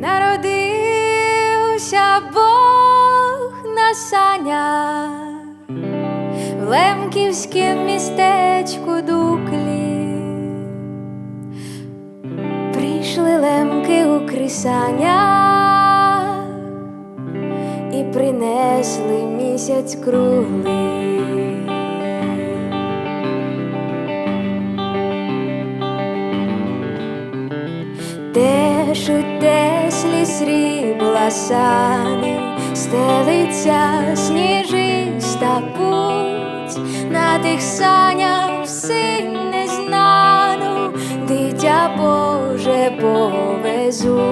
Народився Бог на санях в Лемківськім містечку Дуклі. Прийшли лемки у крисання і принесли місяць круглий. У теслі срібла сани, стелиться сніжиста путь, на тих санях все незнану, дитя Боже повезуть,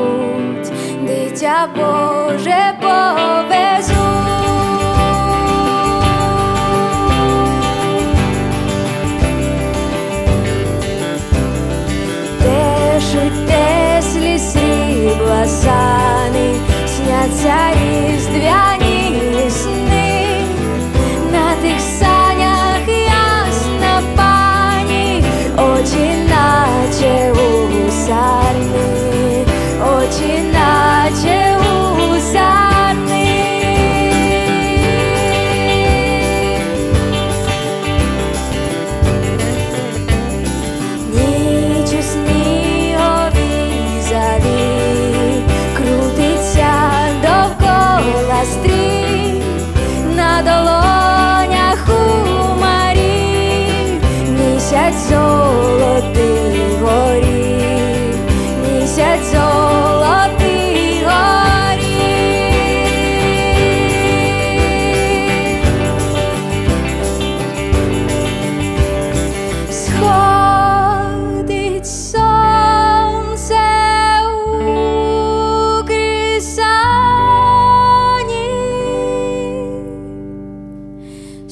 дитя Боже срібла сани, сняться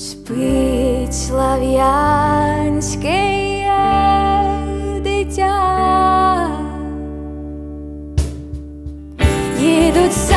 спить слав'янське дитя, їдуть.